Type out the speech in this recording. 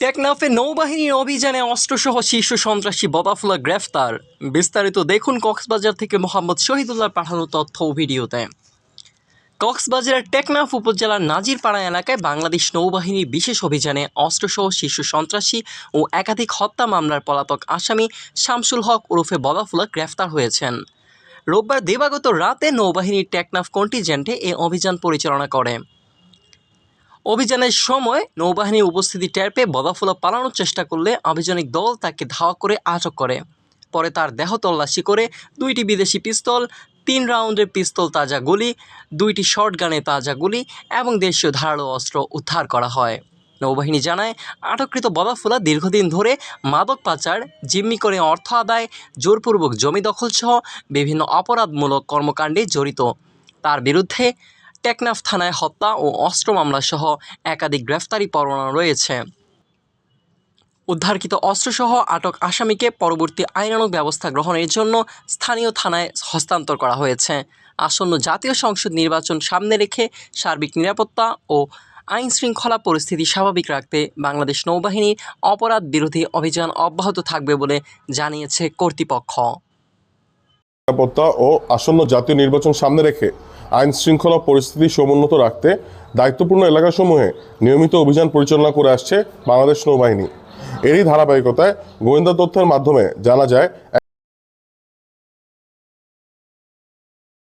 টেকনাফে নৌবাহিনীর অভিযানে অস্ত্রসহ শীর্ষ সন্ত্রাসী বদাফুলা গ্রেফতার। বিস্তারিত দেখুন কক্সবাজার থেকে মোহাম্মদ শহীদুল্লাহ পাঠানো তথ্য ও ভিডিওতে। কক্সবাজারের টেকনাফ উপজেলার নাজিরপাড়া এলাকায় বাংলাদেশ নৌবাহিনীর বিশেষ অভিযানে অস্ত্রসহ শীর্ষ সন্ত্রাসী ও একাধিক হত্যা মামলার পলাতক আসামি শামসুল হক ওরফে বদাফুলা গ্রেফতার হয়েছেন। রোববার দেবাগত রাতে নৌবাহিনীর টেকনাফ কন্টিজেন্টে এ অভিযান পরিচালনা করে। অভিযানের সময় নৌবাহিনীর উপস্থিতি টের পেয়ে বদাফুলা পালানোর চেষ্টা করলে আভিযানিক দল তাকে ধাওয়া করে আটক করে। পরে তার দেহ তল্লাশি করে দুইটি বিদেশি পিস্তল, তিন রাউন্ডের পিস্তল তাজা গুলি, দুইটি শর্টগানের তাজা গুলি এবং দেশীয় ধারালো অস্ত্র উদ্ধার করা হয়। নৌবাহিনী জানায়, আটককৃত বদাফুলা দীর্ঘদিন ধরে মাদক পাচার, জিম্মি করে অর্থ আদায়, জোরপূর্বক জমি দখলসহ বিভিন্ন অপরাধমূলক কর্মকাণ্ডে জড়িত। তার বিরুদ্ধে টেকনাফ থানায় হত্যা ও অস্ত্র মামলাসহ একাধিক গ্রেফতারি পরোয়ানা রয়েছে। উদ্ধারকৃত অস্ত্রসহ আটক আসামিকে পরবর্তী আইনানুগ ব্যবস্থা গ্রহণের জন্য স্থানীয় থানায় হস্তান্তর করা হয়েছে। আসন্ন জাতীয় সংসদ নির্বাচন সামনে রেখে সার্বিক নিরাপত্তা ও আইন শৃঙ্খলা পরিস্থিতি স্বাভাবিক রাখতে বাংলাদেশ নৌবাহিনীর অপরাধ বিরোধী অভিযান অব্যাহত থাকবে বলে জানিয়েছে কর্তৃপক্ষ। নিরাপত্তা ও আসন্ন জাতীয় নির্বাচন সামনে রেখে আইন শৃঙ্খলা পরিস্থিতি সমুন্নত রাখতে দায়িত্বপূর্ণ এলাকাসমূহে নিয়মিত অভিযান পরিচালনা করে আসছে বাংলাদেশ নৌবাহিনী। এরই ধারাবাহিকতায় গোয়েন্দা তথ্যের মাধ্যমে জানা যায়